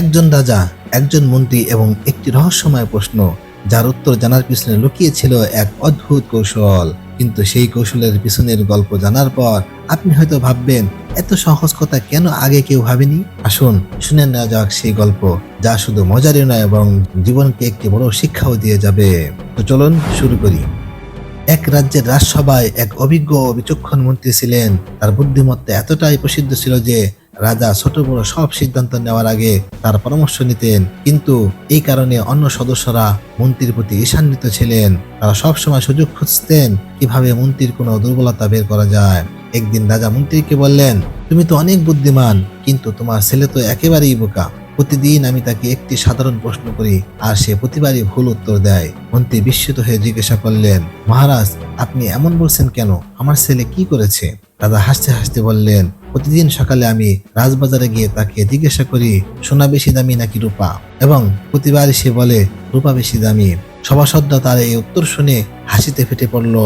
একজন রাজা, একজন মন্ত্রী এবং একটি রহস্যময় প্রশ্ন, যার উত্তর জানার পিছনে লুকিয়েছিল এক অদ্ভুত কৌশল। কিন্তু সেই কৌশলের পিছনের গল্প জানার পর আপনি হয়তো ভাববেন, এত সহজ কথা কেন আগে কেউ ভাবেনি? আসুন, শুনে নেওয়া যাক সেই গল্প, যা শুধু মজারই নয় এবং জীবনকে একটি বড় শিক্ষাও দিয়ে যাবে। তো চলুন শুরু করি। এক রাজ্যের রাজসভায় এক অভিজ্ঞ বিচক্ষণ মন্ত্রী ছিলেন। তার বুদ্ধিমত্তা এতটাই প্রসিদ্ধ ছিল যে রাজা ছোট বড় সব সিদ্ধান্ত নেওয়ার আগে তার পরামর্শ নিতেন। কিন্তু এই কারণে অন্য সদস্যরা মন্ত্রীর প্রতি ঈশান্বিত ছিলেন। তারা সবসময় সুযোগ খুঁজতেন কীভাবে মন্ত্রীর কোনো দুর্বলতা বের করা যায়। একদিন রাজা মন্ত্রীকে বললেন, তুমি তো অনেক বুদ্ধিমান, কিন্তু তোমার ছেলে তো একেবারেই বোকা। প্রতিদিন আমি তাকে একটি সাধারণ প্রশ্ন করি, আর সে প্রতিবারই ভুল উত্তর দেয়। মন্ত্রী বিস্মিত হয়ে জিজ্ঞাসা করলেন, মহারাজ, আপনি এমন বলছেন কেন? আমার ছেলে কি করেছে? রাজা হাসতে হাসতে বললেন, প্রতিদিন সকালে আমি রাজবাজারে গিয়ে তাকে জিজ্ঞাসা করি, সোনা বেশি দামি নাকি রূপা? এবং প্রতিবারই সে বলে, রূপা বেশি দামি। সভাসদরা তার এই উত্তর শুনে হাসিতে ফেটে পড়ল।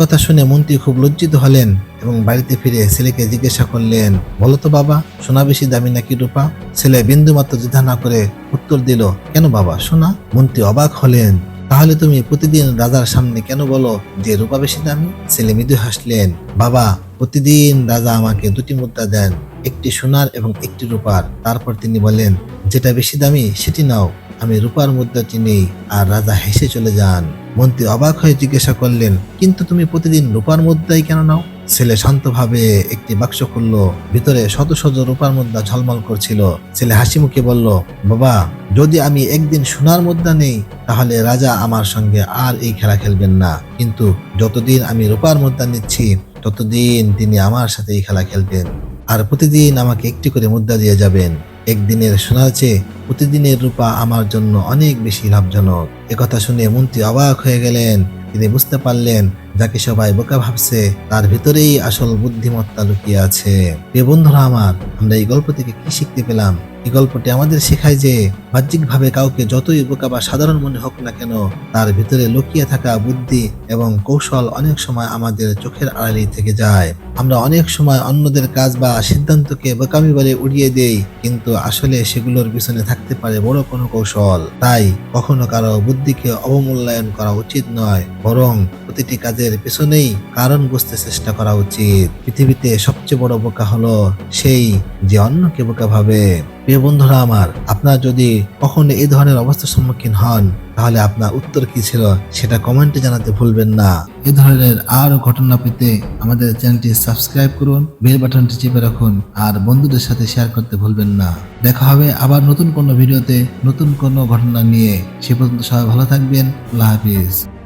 কথা শুনে মন্ত্রী খুব লজ্জিত হলেন এবং বাড়িতে ফিরে ছেলেকে জিজ্ঞাসা করলেন, বলো তো বাবা, সোনা বেশি দামি নাকি রূপা? ছেলে বিন্দু মাত্র দ্বিধা না করে উত্তর দিল, কেন বাবা, সোনা? মন্ত্রী অবাক হলেন, তাহলে তুমি প্রতিদিন রাজার সামনে কেন বলো যে রূপা বেশি দামি? ছেলে মৃদু হাসলেন, বাবা, প্রতিদিন রাজা আমাকে দুটি মুদ্রা দেন, একটি সোনার এবং একটি রূপার। তারপর তিনি বলেন, যেটা বেশি দামি, সেটি নাও। আমি রূপার মুদ্রাটি নেই আর রাজা হেসে চলে যান। মন্ত্রী অবাক হয়ে জিজ্ঞাসা করলেন, কিন্তু তুমি প্রতিদিন রূপার মুদ্রাই কেন নাও? ছেলে শান্তভাবে একটি বাক্স খুলল, ভিতরে শত শত রূপার মুদ্রা ঝলমল করছিল। ছেলে হাসি মুখে বলল, বাবা, যদি আমি একদিন সোনার মুদ্রা নেই, তাহলে রাজা আমার সঙ্গে আর এই খেলা খেলবেন না। কিন্তু যতদিন আমি রূপার মুদ্রা নিচ্ছি, ততদিন তিনি আমার সাথে এই খেলা খেলবেন। আর প্রতিদিন আমাকে একটি করে মুদ্রা দিয়ে যাবেন। একদিনের সোনার চেয়ে প্রতিদিনের রূপা আমার জন্য অনেক বেশি লাভজনক। একথা শুনে মন্ত্রী অবাক হয়ে গেলেন। তিনি বুঝতে পারলেন, যাকে সবাই বোকা ভাবছে, তার ভিতরেই আসল বুদ্ধিমত্তা লুকিয়ে আছে। প্রিয় বন্ধুরা আমার, আমরা এই গল্প থেকে কি শিখতে পেলাম? এই গল্পটি আমাদের শেখায় যে বাহ্যিকভাবে কাউকে যতই বোকা বা সাধারণ মনে হোক না কেন, তার ভিতরে লুকিয়ে থাকা বুদ্ধি এবং কৌশল অনেক সময় আমাদের চোখের আড়ালেই থেকে যায়। আমরা অনেক সময় অন্যদের কাজ বা সিদ্ধান্তকে বোকামি বলে উড়িয়ে দেই, কিন্তু আসলে সেগুলোর পিছনে থাকতে পারে বড় কোনো কৌশল। তাই কখনো কারও বুদ্ধিকে অবমূল্যায়ন করা উচিত নয়, বরং প্রতিটি কাজের পেছনেই কারণ বুঝতে চেষ্টা করা উচিত। পৃথিবীতে সবচেয়ে বড় বোকা হলো সেই যে অন্যকে বোকা ভাবে প্রিয় বন্ধুরা আমার, আপনার যদি কখনো এই ধরনের অবস্থার সম্মুখীন হন, তাহলে আপনার উত্তর কি ছিল সেটা কমেন্টে জানাতে ভুলবেন না। এই ধরনের আরও ঘটনা পেতে আমাদের চ্যানেলটি সাবস্ক্রাইব করুন, বেল বাটনটি চেপে রাখুন, আর বন্ধুদের সাথে শেয়ার করতে ভুলবেন না। দেখা হবে আবার নতুন কোনো ভিডিওতে নতুন কোনো ঘটনা নিয়ে। সে পর্যন্ত সবাই ভালো থাকবেন, আল্লাহ হাফিজ।